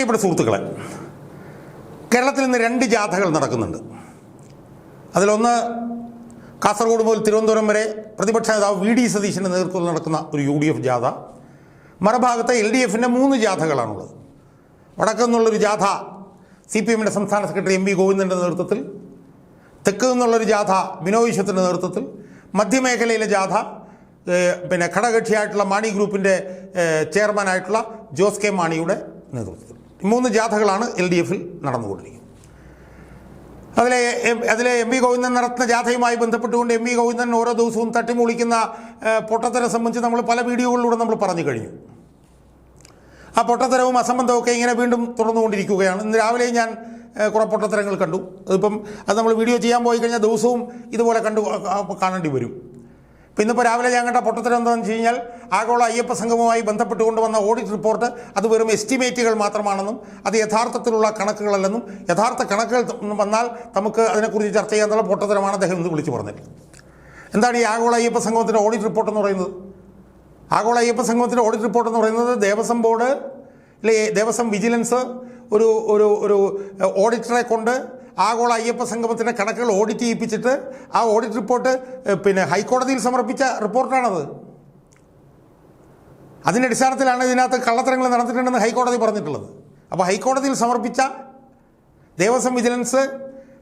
പ്രിയപ്പെട്ട സുഹൃത്തുക്കളെ കേരളത്തിൽ ഇന്ന് രണ്ട് ജാഥകൾ നടക്കുന്നുണ്ട്. അതിലൊന്ന് കാസർഗോഡ് മുതൽ തിരുവനന്തപുരം വരെ പ്രതിപക്ഷ നേതാവ് വി ഡി സതീശന്റെ നേതൃത്വത്തിൽ നടക്കുന്ന ഒരു യു ഡി എഫ് ജാഥ. മറുഭാഗത്ത് എൽ ഡി എഫിന്റെ മൂന്ന് ജാഥകളാണുള്ളത്. വടക്കു നിന്നുള്ളൊരു ജാഥ സി പി എമ്മിന്റെ സംസ്ഥാന സെക്രട്ടറി എം വി ഗോവിന്ദന്റെ നേതൃത്വത്തിൽ തെക്ക് നിന്നുള്ളൊരു ജാഥ ബിനോയ് വിശ്വത്തിന്റെ നേതൃത്വത്തിൽ മധ്യമേഖലയിലെ ജാഥ പിന്നെ ഘടകകക്ഷിയായിട്ടുള്ള മാണി ഗ്രൂപ്പിന്റെ ചെയർമാനായിട്ടുള്ള ജോസ് കെ മാണിയുടെ നേതൃത്വത്തിൽ. മൂന്ന് ജാഥകളാണ് എൽ ഡി എഫിൽ നടന്നുകൊണ്ടിരിക്കുന്നത്. അതിലെ അതിലെ എം വി ഗോവിന്ദൻ നടത്തുന്ന ജാഥയുമായി ബന്ധപ്പെട്ടുകൊണ്ട് എം വി ഗോവിന്ദൻ ഓരോ ദിവസവും തട്ടിമൂളിക്കുന്ന പൊട്ടത്തരം സംബന്ധിച്ച് നമ്മൾ പല വീഡിയോകളിലൂടെ നമ്മൾ പറഞ്ഞു കഴിഞ്ഞു. ആ പൊട്ടത്തരവും അസംബന്ധമൊക്കെ ഇങ്ങനെ വീണ്ടും തുടർന്നുകൊണ്ടിരിക്കുകയാണ്. ഇന്ന് രാവിലെ ഞാൻ കുറേ പൊട്ടത്തരങ്ങൾ കണ്ടു. അതിപ്പം അത് നമ്മൾ വീഡിയോ ചെയ്യാൻ പോയി കഴിഞ്ഞാൽ ദിവസവും ഇതുപോലെ കണ്ടു കാണേണ്ടി വരും. ഇന്നിപ്പോൾ രാവിലെ ഞാൻ കണ്ട പൊട്ടത്തരം എന്താണെന്ന് വെച്ച് കഴിഞ്ഞാൽ ആഗോള അയ്യപ്പ സംഘവുമായി ബന്ധപ്പെട്ടുകൊണ്ട് വന്ന ഓഡിറ്റ് റിപ്പോർട്ട് അത് വെറും എസ്റ്റിമേറ്റുകൾ മാത്രമാണെന്നും അത് യഥാർത്ഥത്തിലുള്ള കണക്കുകളല്ലെന്നും യഥാർത്ഥ കണക്കുകൾ വന്നാൽ നമുക്ക് അതിനെക്കുറിച്ച് ചർച്ച ചെയ്യാനുള്ള പൊട്ടത്തരമാണ് അദ്ദേഹം ഇന്ന് വിളിച്ചു പറഞ്ഞത്. എന്താണ് ഈ ആഗോള അയ്യപ്പ സംഘത്തിന്റെ ഓഡിറ്റ് റിപ്പോർട്ട് എന്ന് പറയുന്നത്? ആഗോള അയ്യപ്പ സംഘത്തിന്റെ ഓഡിറ്റ് റിപ്പോർട്ട് എന്ന് പറയുന്നത് ദേവസ്വം ബോർഡ് അല്ലെ ദേവസ്വം വിജിലൻസ് ഒരു ഒരു ഒരു ഓഡിറ്ററെ കൊണ്ട് ആഗോള അയ്യപ്പ സംഗമത്തിന്റെ കണക്കുകൾ ഓഡിറ്റ് ചെയ്യിപ്പിച്ചിട്ട് ആ ഓഡിറ്റ് റിപ്പോർട്ട് പിന്നെ ഹൈക്കോടതിയിൽ സമർപ്പിച്ച റിപ്പോർട്ടാണത്. അതിന്റെ അടിസ്ഥാനത്തിലാണ് ഇതിനകത്ത് കള്ളത്തരങ്ങൾ നടന്നിട്ടുണ്ടെന്ന് ഹൈക്കോടതി പറഞ്ഞിട്ടുള്ളത്. അപ്പോൾ ഹൈക്കോടതിയിൽ സമർപ്പിച്ച ദേവസ്വം വിജിലൻസ്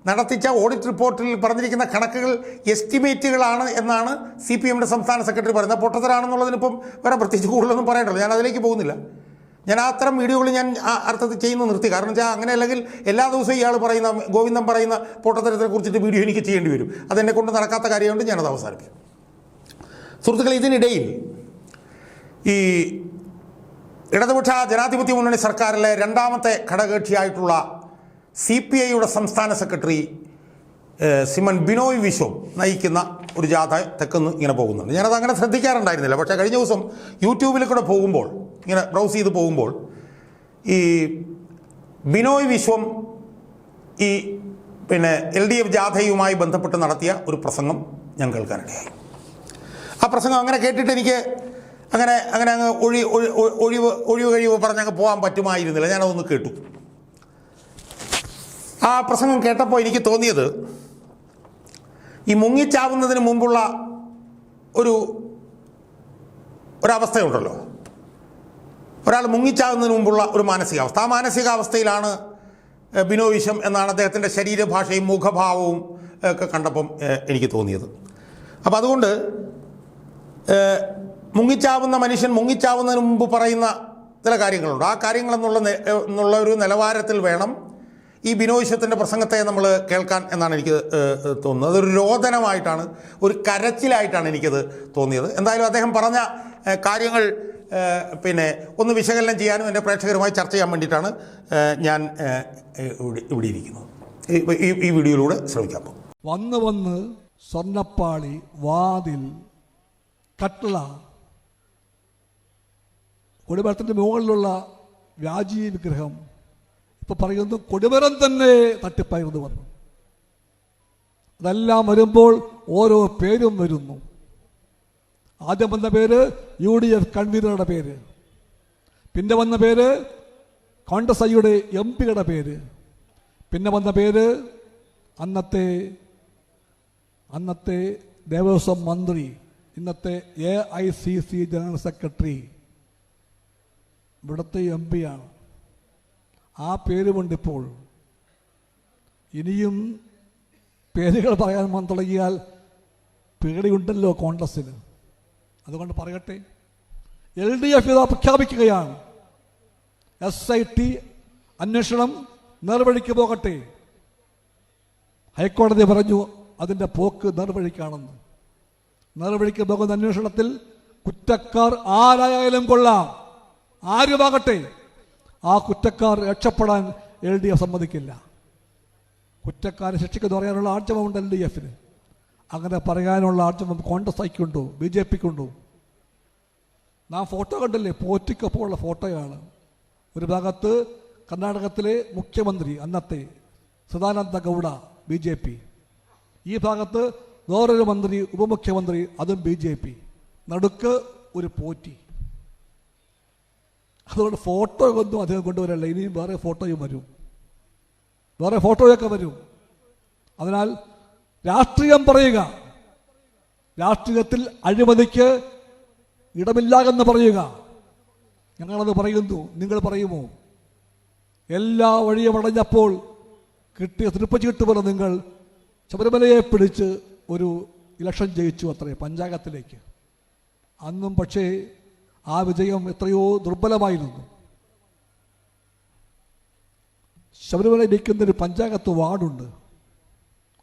നടത്തിച്ച ഓഡിറ്റ് റിപ്പോർട്ടിൽ പറഞ്ഞിരിക്കുന്ന കണക്കുകൾ എസ്റ്റിമേറ്റുകളാണ് എന്നാണ് സി പി എമ്മിന്റെ സംസ്ഥാന സെക്രട്ടറി പറയുന്നത്. പൊട്ടത്തരാണെന്നുള്ളതിനിപ്പം വേറെ പ്രത്യേകിച്ച് കൂടുതലൊന്നും പറയേണ്ടല്ലോ ഞാൻ അതിലേക്ക് പോകുന്നില്ല. ഞാൻ അത്തരം വീഡിയോകൾ ഞാൻ ആ അർത്ഥത്തിൽ ചെയ്യുന്നത് നിർത്തി. കാരണം വെച്ചാൽ അങ്ങനെ അല്ലെങ്കിൽ എല്ലാ ദിവസവും ഇയാൾ പറയുന്ന ഗോവിന്ദൻ പറയുന്ന പൊട്ടത്തരത്തെ കുറിച്ചിട്ട് വീഡിയോ എനിക്ക് ചെയ്യേണ്ടി വരും. അതെന്നെ കൊണ്ട് നടക്കാത്ത കാര്യമുണ്ട് ഞാനത് അവസാനിപ്പിക്കും. സുഹൃത്തുക്കളെ ഇതിനിടയിൽ ഈ ഇടതുപക്ഷ ജനാധിപത്യ മുന്നണി സർക്കാരിലെ രണ്ടാമത്തെ ഘടകകക്ഷിയായിട്ടുള്ള സി പി ഐയുടെ സംസ്ഥാന സെക്രട്ടറി സിമൻ ബിനോയ് വിശ്വം നയിക്കുന്ന ഒരു ജാഥ തെക്കുന്ന് ഇങ്ങനെ പോകുന്നുണ്ട്. ഞാനത് അങ്ങനെ ശ്രദ്ധിക്കാറുണ്ടായിരുന്നില്ല. പക്ഷേ കഴിഞ്ഞ ദിവസം യൂട്യൂബിൽ കൂടെ പോകുമ്പോൾ ഇങ്ങനെ ബ്രൗസ് ചെയ്ത് പോകുമ്പോൾ ഈ ബിനോയ് വിശ്വം ഈ പിന്നെ എൽ ഡി എഫ് ജാഥയുമായി ബന്ധപ്പെട്ട് നടത്തിയ ഒരു പ്രസംഗം ഞാൻ കേൾക്കാനിടയായി. ആ പ്രസംഗം അങ്ങനെ കേട്ടിട്ട് എനിക്ക് അങ്ങനെ അങ്ങനെ അങ്ങ് ഒഴി ഒഴി- ഒഴി- ഒഴിവ് ഒഴിവ് കഴിവ് പറഞ്ഞ് അങ്ങ് പോകാൻ പറ്റുമായിരുന്നില്ല. ഞാനതൊന്ന് കേട്ടു. ആ പ്രസംഗം കേട്ടപ്പോൾ എനിക്ക് തോന്നിയത് ഈ മുങ്ങിച്ചാവുന്നതിന് മുമ്പുള്ള ഒരു ഒരവസ്ഥയുണ്ടല്ലോ. ഒരാൾ മുങ്ങിച്ചാകുന്നതിന് മുമ്പുള്ള ഒരു മാനസികാവസ്ഥ. ആ മാനസികാവസ്ഥയിലാണ് ബിനോവിശം എന്നാണ് അദ്ദേഹത്തിന്റെ ശരീരഭാഷയും മുഖഭാവവും ഒക്കെ കണ്ടപ്പം എനിക്ക് തോന്നിയത്. അപ്പം അതുകൊണ്ട് മുങ്ങിച്ചാവുന്ന മനുഷ്യൻ മുങ്ങിച്ചാവുന്നതിന് മുമ്പ് പറയുന്ന ചില കാര്യങ്ങളുണ്ട്. ആ കാര്യങ്ങളെന്നുള്ള എന്നുള്ള എന്നുള്ള ഒരു നിലവാരത്തിൽ വേണം ഈ ബിനോവിശത്തിന്റെ പ്രസംഗത്തെ നമ്മൾ കേൾക്കാൻ എന്നാണ് എനിക്ക് തോന്നുന്നത്. അതൊരു രോദനമായിട്ടാണ് ഒരു കരച്ചിലായിട്ടാണ് എനിക്കത് തോന്നിയത്. എന്തായാലും അദ്ദേഹം പറഞ്ഞ കാര്യങ്ങൾ പിന്നെ ഒന്ന് വിശകലനം ചെയ്യാനും എന്റെ പ്രേക്ഷകരുമായി ചർച്ച ചെയ്യാൻ വേണ്ടിയിട്ടാണ് ഞാൻ ഇവിടെ ഇരിക്കുന്നത്. ഈ- വീഡിയോയിലൂടെ ശ്രമിക്കാം വന്ന് വന്ന് സ്വർണപ്പാളി വാതിൽ കട്ടള കൊടിമരത്തിന്റെ മുകളിലുള്ള വ്യാജീ വിഗ്രഹം ഇപ്പം പറയുന്നു കൊടിമരം തന്നെ തട്ടിപ്പായിരുന്നു വന്നു. അതെല്ലാം വരുമ്പോൾ ഓരോ പേരും വരുന്നു. ആദ്യം വന്ന പേര് യു ഡി എഫ് കൺവീനറുടെ പേര്. പിന്നെ വന്ന പേര് കോൺഗ്രസ് ഐയുടെ എം പിയുടെ പേര്. പിന്നെ വന്ന പേര് അന്നത്തെ അന്നത്തെ ദേവസ്വം മന്ത്രി ഇന്നത്തെ A I C C general secretary. ഇവിടുത്തെ എം പിയാണ്. ആ പേരുമുണ്ടിപ്പോൾ ഇനിയും പേരുകൾ പറയാൻ തുടങ്ങിയാൽ പേടിയുണ്ടല്ലോ കോൺഗ്രസ്സിന്. അതുകൊണ്ട് പറയട്ടെ. എൽ ഡി എഫ് ഇതാ പ്രഖ്യാപിക്കുകയാണ്. എസ് ഐ ടി അന്വേഷണം നേർവഴിക്ക് പോകട്ടെ. ഹൈക്കോടതി പറഞ്ഞു അതിന്റെ പോക്ക് നേർവഴിക്കാണെന്ന്. നേർവഴിക്ക് പോകുന്ന അന്വേഷണത്തിൽ കുറ്റക്കാർ ആരായാലും കൊള്ളാം. ആരുമാകട്ടെ? ആ കുറ്റക്കാർ രക്ഷപ്പെടാൻ എൽ ഡി എഫ് സമ്മതിക്കില്ല. കുറ്റക്കാരെ ശിക്ഷിക്കുന്നു പറയാനുള്ള ആർജവമുണ്ട് എൽ ഡി എഫിന് അങ്ങനെ പറയാനുള്ള ആർജവം കോൺഗ്രസ് ഐക്കുണ്ടോ ബി ജെ പിക്കുണ്ടോ. നാം ഫോട്ടോ കണ്ടില്ലേ? പോറ്റിക്കൊപ്പമുള്ള ഫോട്ടോയാണ്. ഒരു ഭാഗത്ത് കർണാടകത്തിലെ മുഖ്യമന്ത്രി അന്നത്തെ Sadananda Gowda B J P. ഈ ഭാഗത്ത് വേറൊരു മന്ത്രി ഉപമുഖ്യമന്ത്രി അതും ബി ജെ പി. നടുക്ക് ഒരു പോറ്റി. അതുകൊണ്ട് ഫോട്ടോ ഒന്നും അദ്ദേഹം കൊണ്ടുവരല്ല. ഇനിയും വേറെ ഫോട്ടോയും വരും. വേറെ ഫോട്ടോയൊക്കെ വരും. അതിനാൽ രാഷ്ട്രീയം പറയുക. രാഷ്ട്രീയത്തിൽ അഴിമതിക്ക് ഇടമില്ല എന്ന് പറയുക. ഞങ്ങളത് പറയുന്നു നിങ്ങൾ പറയുമോ? എല്ലാ വഴിയും അടഞ്ഞപ്പോൾ കിട്ടിയ തിരുപ്പച്ചീട്ട് പോലെ നിങ്ങൾ ശബരിമലയെ പിടിച്ച് ഒരു ഇലക്ഷൻ ജയിച്ചു അത്രേ പഞ്ചായത്തിലേക്ക്. അന്നും പക്ഷേ ആ വിജയം എത്രയോ ദുർബലമായിരുന്നു. ശബരിമല ഇരിക്കുന്നൊരു പഞ്ചായത്ത് വാർഡുണ്ട്.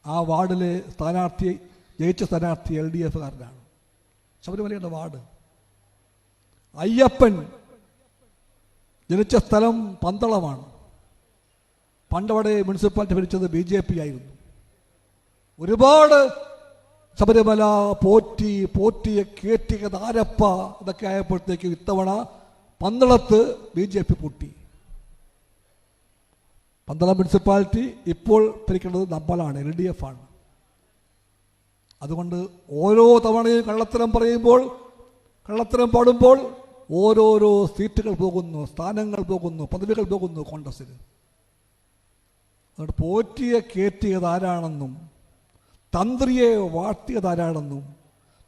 ആ വാർഡിലെ സ്ഥാനാർത്ഥി ജയിച്ച സ്ഥാനാർത്ഥി എൽ ഡി എഫുകാരനാണ്. ശബരിമലയുടെ വാർഡ്. അയ്യപ്പൻ ജനിച്ച സ്ഥലം പന്തളമാണ്. പണ്ടവിടെ മുനിസിപ്പാലിറ്റി ഭരിച്ചത് ബി ജെ പി ആയിരുന്നു. ഒരുപാട് ശബരിമല പോറ്റി പോറ്റിയെ കേറ്റിയ താരപ്പ ഇതൊക്കെ ആയപ്പോഴത്തേക്ക് ഇത്തവണ പന്തളത്ത് ബി ജെ പി പൊട്ടി. പന്തളം മുനിസിപ്പാലിറ്റി ഇപ്പോൾ ഭരിക്കേണ്ടത് നമ്മളാണ് എൽ ഡി എഫ് ആണ്. അതുകൊണ്ട് ഓരോ തവണയും കള്ളത്തരം പറയുമ്പോൾ കള്ളത്തരം പാടുമ്പോൾ ഓരോരോ സീറ്റുകൾ പോകുന്നു സ്ഥാനങ്ങൾ പോകുന്നു പദവികൾ പോകുന്നു കോൺഗ്രസ്സിന്. അതുകൊണ്ട് പോറ്റിയെ കയറ്റിയത് ആരാണെന്നും തന്ത്രിയെ വാഴ്ത്തിയത് ആരാണെന്നും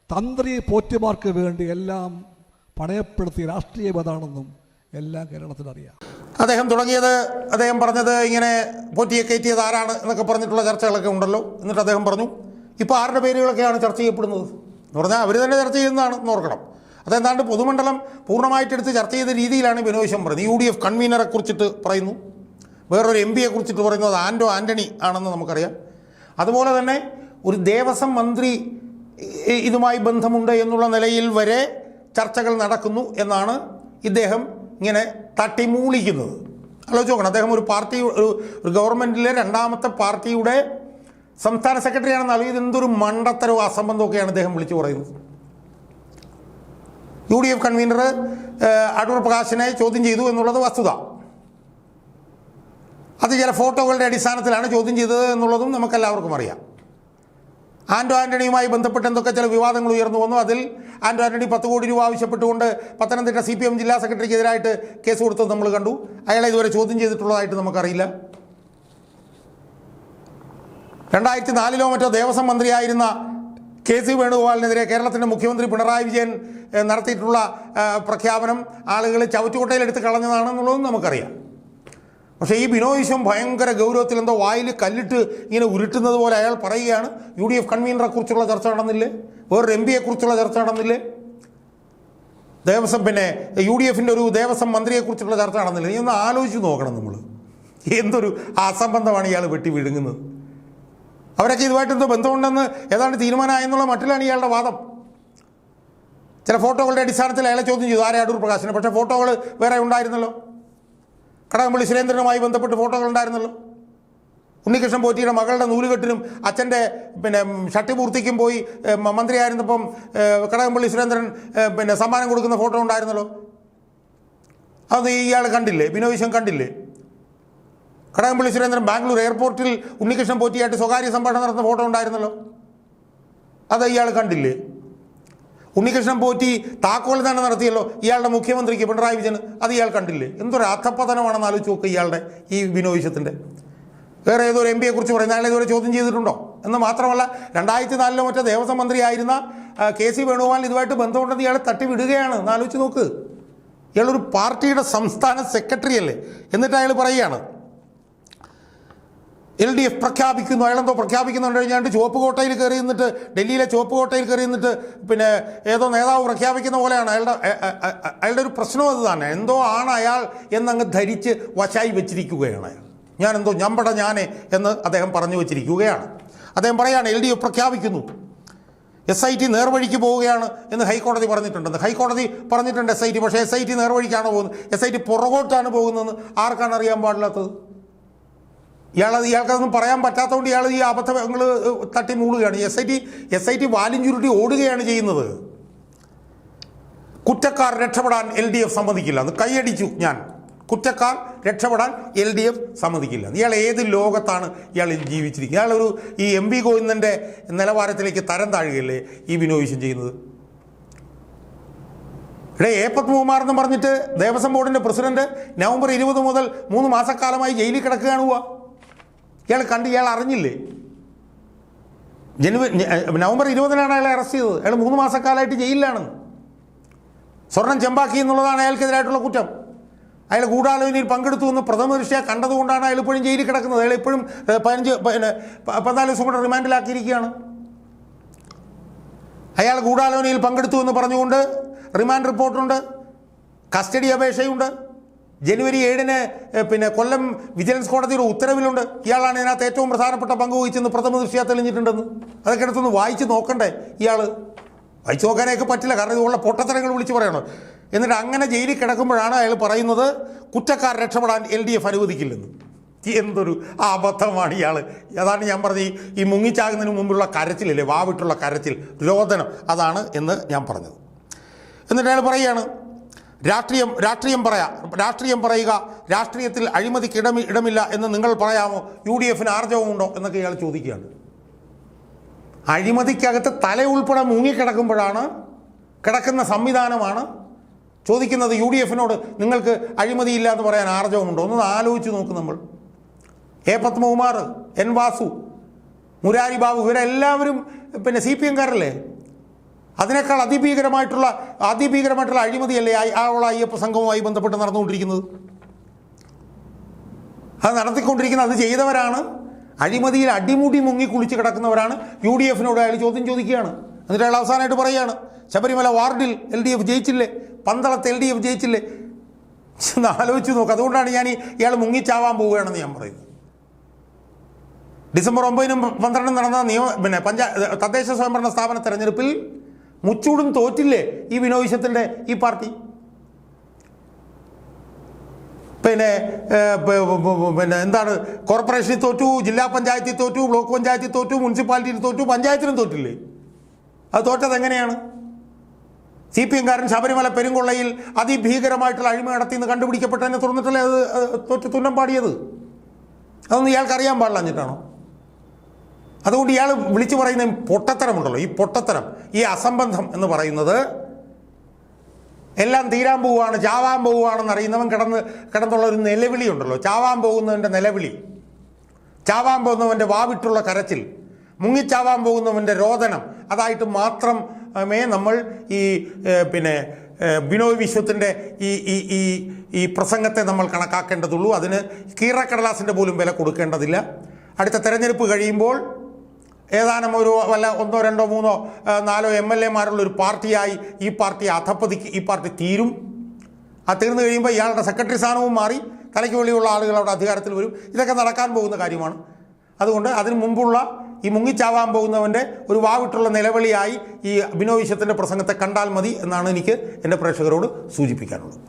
തന്ത്രി പോറ്റിമാർക്ക് വേണ്ടി എല്ലാം പണയപ്പെടുത്തിയ രാഷ്ട്രീയം അതാണെന്നും എല്ലാം കേരളത്തിനറിയാം. അദ്ദേഹം തുടങ്ങിയത് അദ്ദേഹം പറഞ്ഞത് ഇങ്ങനെ പോറ്റിയെ കയറ്റിയത് ആരാണ് എന്നൊക്കെ പറഞ്ഞിട്ടുള്ള ചർച്ചകളൊക്കെ ഉണ്ടല്ലോ എന്നിട്ട് അദ്ദേഹം പറഞ്ഞു ഇപ്പോൾ ആരുടെ പേരുകളൊക്കെയാണ് ചർച്ച ചെയ്യപ്പെടുന്നത്? എന്ന് പറഞ്ഞാൽ അവർ തന്നെ ചർച്ച ചെയ്യുന്നതാണ് ഓർക്കണം. അതെന്താണ്ട് പൊതുമണ്ഡലം പൂർണമായിട്ടെടുത്ത് ചർച്ച ചെയ്ത രീതിയിലാണ് ബിനോശം പറയുന്നത്. യു ഡി എഫ് കൺവീനറെ കുറിച്ചിട്ട് പറയുന്നു. വേറൊരു എം പിയെ കുറിച്ചിട്ട് പറയുന്നത് ആൻഡോ ആന്റണി ആണെന്ന് നമുക്കറിയാം. അതുപോലെ തന്നെ ഒരു ദേവസ്വം മന്ത്രി ഇതുമായി ബന്ധമുണ്ട് എന്നുള്ള നിലയിൽ വരെ ചർച്ചകൾ നടക്കുന്നു എന്നാണ് ഇദ്ദേഹം ഇങ്ങനെ തട്ടിമൂളിക്കുന്നത്. ആലോചിച്ച് നോക്കണം അദ്ദേഹം ഒരു പാർട്ടി ഒരു ഗവൺമെന്റിലെ രണ്ടാമത്തെ പാർട്ടിയുടെ സംസ്ഥാന സെക്രട്ടറിയാണെന്ന് അറിയത് എന്തൊരു മണ്ടത്തരവും അസംബന്ധമൊക്കെയാണ് അദ്ദേഹം വിളിച്ചു പറയുന്നത്. U D F convener Adoor പ്രകാശിനെ ചോദ്യം ചെയ്തു എന്നുള്ളത് വസ്തുത. അത് ചില ഫോട്ടോകളുടെ അടിസ്ഥാനത്തിലാണ് ചോദ്യം ചെയ്തത് എന്നുള്ളതും നമുക്കെല്ലാവർക്കും അറിയാം. ആൻഡോ ആന്റണിയുമായി ബന്ധപ്പെട്ട് എന്തൊക്കെ ചില വിവാദങ്ങൾ ഉയർന്നു വന്നു? അതിൽ ആൻഡോ ആന്റണി പത്ത് കോടി രൂപ ആവശ്യപ്പെട്ടുകൊണ്ട് പത്തനംതിട്ട സി പി എം ജില്ലാ സെക്രട്ടറിക്കെതിരായിട്ട് കേസ് കൊടുത്തത് നമ്മൾ കണ്ടു. അയാളെ ഇതുവരെ ചോദ്യം ചെയ്തിട്ടുള്ളതായിട്ട് നമുക്കറിയില്ല. രണ്ടായിരത്തി നാലിലോ മറ്റോ ദേവസ്വം മന്ത്രിയായിരുന്ന കെ സി വേണുഗോപാലിനെതിരെ കേരളത്തിന്റെ മുഖ്യമന്ത്രി പിണറായി വിജയൻ നടത്തിയിട്ടുള്ള പ്രഖ്യാപനം ആളുകൾ ചവറ്റുകൊട്ടയിലെടുത്ത് കളഞ്ഞതാണെന്നുള്ളതും നമുക്കറിയാം. പക്ഷേ ഈ ബിനോയ് വിശ്വം ഭയങ്കര ഗൗരവത്തിൽ എന്തോ വായിൽ കല്ലിട്ട് ഇങ്ങനെ ഉരുട്ടുന്നത് പോലെ അയാൾ പറയുകയാണ്. യു ഡി എഫ് കൺവീനറെ കുറിച്ചുള്ള ചർച്ച നടന്നില്ലേ? വേറൊരു എം പിയെ കുറിച്ചുള്ള ചർച്ച നടന്നില്ലേ? ദേവസ്വം പിന്നെ യു ഡി എഫിന്റെ ഒരു ദേവസ്വം മന്ത്രിയെക്കുറിച്ചുള്ള ചർച്ച നടന്നില്ല? നീ ഒന്ന് ആലോചിച്ച് നോക്കണം നമ്മൾ എന്തൊരു അസംബന്ധമാണ് ഇയാൾ വെട്ടി വിഴുങ്ങുന്നത്. അവരൊക്കെ ഇതുമായിട്ട് എന്തോ ബന്ധമുണ്ടെന്ന് ഏതാണ്ട് തീരുമാനമായെന്നുള്ള മട്ടിലാണ് ഇയാളുടെ വാദം. ചില ഫോട്ടോകളുടെ അടിസ്ഥാനത്തിൽ അയാളെ ചോദ്യം ചെയ്തു. ആരെ അടൂർ പ്രകാശിനെ? പക്ഷേ ഫോട്ടോകൾ വേറെ ഉണ്ടായിരുന്നല്ലോ. കടകംപള്ളി സുരേന്ദ്രനുമായി ബന്ധപ്പെട്ട് ഫോട്ടോകൾ ഉണ്ടായിരുന്നല്ലോ ഉണ്ണികൃഷ്ണൻ പോറ്റിയുടെ മകളുടെ നൂലുകെട്ടിനും അച്ഛന്റെ പിന്നെ ഷട്ടിപൂർത്തിക്കും പോയി മന്ത്രിയായിരുന്നപ്പം കടകംപള്ളി സുരേന്ദ്രൻ പിന്നെ സമ്മാനം കൊടുക്കുന്ന ഫോട്ടോ ഉണ്ടായിരുന്നല്ലോ. അത് ഇയാൾ കണ്ടില്ലേ? ബിനോയ് കണ്ടില്ലേ? കടകംപള്ളി സുരേന്ദ്രൻ ബാംഗ്ലൂർ എയർപോർട്ടിൽ ഉണ്ണികൃഷ്ണൻ പോറ്റിയായിട്ട് സ്വകാര്യ സംഭാഷണം നടത്തുന്ന ഫോട്ടോ ഉണ്ടായിരുന്നല്ലോ. അത് ഇയാൾ കണ്ടില്ലേ? ഉണ്ണികൃഷ്ണൻ പോറ്റി താക്കോൽ തന്നെ നടത്തിയല്ലോ ഇയാളുടെ മുഖ്യമന്ത്രിക്ക് പിണറായി വിജയൻ. അത് ഇയാൾ കണ്ടില്ലേ? എന്തൊരു അധപ്പതനമാണെന്ന് ആലോചിച്ച് നോക്കുക ഇയാളുടെ ഈ വിനോവിശ്യത്തിന്റെ വേറെ ഏതോ ഒരു എം പിയെ കുറിച്ച് പറയുന്ന അയാളെ ഇതുവരെ ചോദ്യം ചെയ്തിട്ടുണ്ടോ? എന്ന് മാത്രമല്ല രണ്ടായിരത്തി നാലിലോ മറ്റോ ദേവസ്വം മന്ത്രിയായിരുന്ന കെ സി വേണുഗോപാൽ ഇതുമായിട്ട് ബന്ധമുണ്ടെന്ന് ഇയാളെ തട്ടിവിടുകയാണ് എന്ന് ആലോചിച്ച് നോക്ക്. ഇയാളൊരു പാർട്ടിയുടെ സംസ്ഥാന സെക്രട്ടറി അല്ലേ എന്നിട്ട് അയാൾ പറയുകയാണ് എൽ ഡി എഫ് പ്രഖ്യാപിക്കുന്നു അയാളെന്തോ പ്രഖ്യാപിക്കുന്നുണ്ട്. കഴിഞ്ഞാണ്ട് ചുവപ്പ് കോട്ടയിൽ കയറി നിന്നിട്ട് ഡൽഹിയിലെ ചുവപ്പ് കോട്ടയിൽ കയറി നിന്നിട്ട് പിന്നെ ഏതോ നേതാവ് പ്രഖ്യാപിക്കുന്ന പോലെയാണ്. അയാളുടെ അയാളുടെ ഒരു പ്രശ്നം അത് തന്നെ. എന്തോ ആണ് അയാൾ എന്നങ്ങ് ധരിച്ച് വശായി വെച്ചിരിക്കുകയാണ്. അയാൾ ഞാൻ എന്തോ ഞമ്പട ഞാനെ എന്ന് അദ്ദേഹം പറഞ്ഞു വെച്ചിരിക്കുകയാണ്. അദ്ദേഹം പറയാണ് എൽ ഡി എഫ് പ്രഖ്യാപിക്കുന്നു. എസ് ഐ ടി നേർവഴിക്ക് പോവുകയാണ് എന്ന് ഹൈക്കോടതി പറഞ്ഞിട്ടുണ്ടെന്ന്. ഹൈക്കോടതി പറഞ്ഞിട്ടുണ്ട് എസ് ഐ ടി പക്ഷേ എസ് ഐ ടി നേർവഴിക്കാണ് പോകുന്നത്. എസ് ഐ ടി പുറകോട്ടാണ് പോകുന്നതെന്ന് ആർക്കാണ് അറിയാൻ പാടില്ലാത്തത്? ഇയാളത് ഇയാൾക്കതൊന്നും പറയാൻ പറ്റാത്തതുകൊണ്ട് ഇയാൾ ഈ അബദ്ധങ്ങൾ തട്ടി മൂളുകയാണ്. S I T S I T വാലും ചുരുട്ടി ഓടുകയാണ് ചെയ്യുന്നത്. കുറ്റക്കാർ രക്ഷപ്പെടാൻ എൽ ഡി എഫ് സമ്മതിക്കില്ല. അത് കൈയടിച്ചു ഞാൻ. കുറ്റക്കാർ രക്ഷപ്പെടാൻ എൽ ഡി എഫ് സമ്മതിക്കില്ല. ഇയാൾ ഏത് ലോകത്താണ് ഇയാൾ ജീവിച്ചിരിക്കുന്നത്? ഇയാളൊരു ഈ എം പി ഗോവിന്ദന്റെ നിലവാരത്തിലേക്ക് തരം താഴുകയല്ലേ ഈ വിനോദിശം ചെയ്യുന്നത്? ഇവിടെ എ പത്മകുമാർ എന്ന് പറഞ്ഞിട്ട് ദേവസ്വം ബോർഡിന്റെ പ്രസിഡന്റ് നവംബർ ഇരുപത് മുതൽ മൂന്ന് മാസക്കാലമായി ജയിലിൽ കിടക്കുകയാണ് പോവുക ഇയാൾ കണ്ട് ഇയാൾ അറിഞ്ഞില്ലേ? ജനുവരി നവംബർ ഇരുപതിനാണ് അയാളെ അറസ്റ്റ് ചെയ്തത്. അയാൾ മൂന്ന് മാസക്കാലമായിട്ട് ജയിലിലാണ് സ്വർണം ചെമ്പാക്കി എന്നുള്ളതാണ് അയാൾക്കെതിരായിട്ടുള്ള കുറ്റം. അയാൾ ഗൂഢാലോചനയിൽ പങ്കെടുത്തു എന്ന് പ്രഥമ ദൃഷ്ടിയ കണ്ടതുകൊണ്ടാണ് അയാൾ ഇപ്പോഴും ജയിലിൽ കിടക്കുന്നത്. അയാൾ ഇപ്പോഴും പതിനഞ്ച് പിന്നെ പതിനാല് ദിവസം കൂടെ റിമാൻഡിലാക്കിയിരിക്കുകയാണ്. അയാൾ ഗൂഢാലോചനയിൽ പങ്കെടുത്തു എന്ന് പറഞ്ഞുകൊണ്ട് റിമാൻഡ് റിപ്പോർട്ടുണ്ട്. കസ്റ്റഡി അപേക്ഷയുണ്ട്. ജനുവരി ഏഴിന് പിന്നെ കൊല്ലം വിജിലൻസ് കോടതിയുടെ ഉത്തരവിലുണ്ട്. ഇയാളാണ് ഇതിനകത്ത് ഏറ്റവും പ്രധാനപ്പെട്ട പങ്ക് വഹിച്ചെന്ന് പ്രഥമ ദൃഷ്ടിയാ തെളിഞ്ഞിട്ടുണ്ടെന്ന്. അതൊക്കെ അടുത്തൊന്ന് വായിച്ച് നോക്കണ്ടേ ഇയാൾ വായിച്ച് നോക്കാനൊക്കെ പറ്റില്ല കാരണം ഇതുള്ള പൊട്ടത്തരങ്ങൾ വിളിച്ച് പറയണം. എന്നിട്ട് അങ്ങനെ ജയിലിൽ കിടക്കുമ്പോഴാണ് അയാൾ പറയുന്നത് കുറ്റക്കാർ രക്ഷപ്പെടാൻ എൽ ഡി എഫ് അനുവദിക്കില്ലെന്ന്. എന്തൊരു അബദ്ധമാണ് ഇയാൾ അതാണ് ഞാൻ പറഞ്ഞ ഈ ഈ മുങ്ങിച്ചാകുന്നതിന് മുമ്പുള്ള കരച്ചിലില്ലേ വാവിട്ടുള്ള കരച്ചിൽ രോദനം. അതാണ് എന്ന് ഞാൻ പറഞ്ഞത്. എന്നിട്ട് അയാൾ പറയുകയാണ് രാഷ്ട്രീയം രാഷ്ട്രീയം പറയാം. രാഷ്ട്രീയം പറയുക രാഷ്ട്രീയത്തിൽ അഴിമതിക്ക് ഇടമി ഇടമില്ല എന്ന് നിങ്ങൾ പറയാമോ? യു ഡി എഫിന് ആർജവമുണ്ടോ എന്നൊക്കെ ഇയാൾ ചോദിക്കുകയാണ്. അഴിമതിക്കകത്ത് തല ഉൾപ്പെടെ മുങ്ങിക്കിടക്കുമ്പോഴാണ് കിടക്കുന്ന സംവിധാനമാണ് ചോദിക്കുന്നത് യു ഡി എഫിനോട് നിങ്ങൾക്ക് അഴിമതിയില്ല എന്ന് പറയാൻ ആർജവമുണ്ടോ ഒന്ന് ആലോചിച്ച് നോക്കും നമ്മൾ. എ പത്മകുമാർ എൻ വാസു മുരാരി ബാബു ഇവരെല്ലാവരും പിന്നെ സി പി എംകാരല്ലേ? അതിനേക്കാൾ അതിഭീകരമായിട്ടുള്ള അതിഭീകരമായിട്ടുള്ള അഴിമതിയല്ലേ ആ- ആവുള്ള ഉള്ള അയ്യപ്പ സംഘവുമായി ബന്ധപ്പെട്ട് നടന്നുകൊണ്ടിരിക്കുന്നത്? അത് നടത്തിക്കൊണ്ടിരിക്കുന്ന അത് ചെയ്തവരാണ്. അഴിമതിയിൽ അടിമുടി മുങ്ങി കുളിച്ച് കിടക്കുന്നവരാണ്. യു ഡി എഫിനോട് അയാൾ ചോദ്യം ചോദിക്കുകയാണ്. എന്നിട്ട് അയാൾ അവസാനമായിട്ട് പറയുകയാണ് ശബരിമല വാർഡിൽ എൽ ഡി എഫ് ജയിച്ചില്ലേ? പന്തളത്ത് എൽ ഡി എഫ് ജയിച്ചില്ലേ? എന്ന് ആലോചിച്ച് നോക്കുക അതുകൊണ്ടാണ് ഞാൻ ഇയാൾ മുങ്ങിച്ചാവാൻ പോവുകയാണെന്ന് ഞാൻ പറയുന്നത്. ഡിസംബർ ഒമ്പതിനും പന്ത്രണ്ടും നടന്ന നിയമ പിന്നെ പഞ്ചായത്ത് തദ്ദേശ സ്വയംഭരണ സ്ഥാപന തെരഞ്ഞെടുപ്പിൽ മുച്ചൂടും തോറ്റില്ലേ ഈ വിനോവിശത്തിന്റെ ഈ പാർട്ടി? പിന്നെ പിന്നെ എന്താണ്? കോർപ്പറേഷനിൽ തോറ്റു ജില്ലാ പഞ്ചായത്തിൽ തോറ്റു ബ്ലോക്ക് പഞ്ചായത്തിൽ തോറ്റു മുനിസിപ്പാലിറ്റിയിൽ തോറ്റു പഞ്ചായത്തിലും തോറ്റില്ലേ? അത് തോറ്റത് എങ്ങനെയാണ്? സി പി എംകാരൻ ശബരിമല പെരുങ്കൊള്ളയിൽ അതിഭീകരമായിട്ടുള്ള അഴിമ നടത്തി എന്ന് കണ്ടുപിടിക്കപ്പെട്ടതിനെ തുറന്നിട്ടല്ലേ അത് തോറ്റ് തുന്നം പാടിയത്? അതൊന്നും ഇയാൾക്കറിയാൻ പാടില്ല എന്നിട്ടാണോ? അതുകൊണ്ട് ഇയാൾ വിളിച്ചു പറയുന്ന പൊട്ടത്തരമുണ്ടല്ലോ. ഈ പൊട്ടത്തരം ഈ അസംബന്ധം എന്ന് പറയുന്നത് എല്ലാം തീരാൻ പോവുകയാണ് ചാവാൻ പോവുകയാണെന്ന് അറിയുന്നവൻ കിടന്ന് കിടന്നുള്ള ഒരു നിലവിളി ഉണ്ടല്ലോ. ചാവാൻ പോകുന്നവന്റെ നിലവിളി. ചാവാൻ പോകുന്നവന്റെ വാവിട്ടുള്ള കരച്ചിൽ. മുങ്ങിച്ചാവാൻ പോകുന്നവന്റെ രോദനം. അതായിട്ട് മാത്രമേ നമ്മൾ ഈ പിന്നെ ബിനോയ് വിശ്വത്തിന്റെ ഈ ഈ ഈ ഈ പ്രസംഗത്തെ നമ്മൾ കണക്കാക്കേണ്ടതുള്ളൂ. അതിന് കീറക്കടലാസിന്റെ പോലും വില കൊടുക്കേണ്ടതില്ല. അടുത്ത തെരഞ്ഞെടുപ്പ് കഴിയുമ്പോൾ ഏതാനും ഒരു വല്ല ഒന്നോ രണ്ടോ മൂന്നോ നാലോ എം എൽ എമാരുള്ള ഒരു പാർട്ടിയായി ഈ പാർട്ടി അധപ്പതിക്ക് ഈ പാർട്ടി തീരും. ആ തീർന്നു കഴിയുമ്പോൾ ഇയാളുടെ സെക്രട്ടറി സ്ഥാനവും മാറി തലയ്ക്ക് വെളിയുള്ള ആളുകൾ അവിടെ അധികാരത്തിൽ വരും. ഇതൊക്കെ നടക്കാൻ പോകുന്ന കാര്യമാണ്. അതുകൊണ്ട് അതിന് മുമ്പുള്ള ഈ മുങ്ങിച്ചാവാൻ പോകുന്നവന്റെ ഒരു വാവിട്ടുള്ള നിലവിളിയായി ഈ അഭിനോവിശ്വത്തിന്റെ പ്രസംഗത്തെ കണ്ടാൽ മതി എന്നാണ് എനിക്ക് എന്റെ പ്രേക്ഷകരോട് സൂചിപ്പിക്കാനുള്ളത്.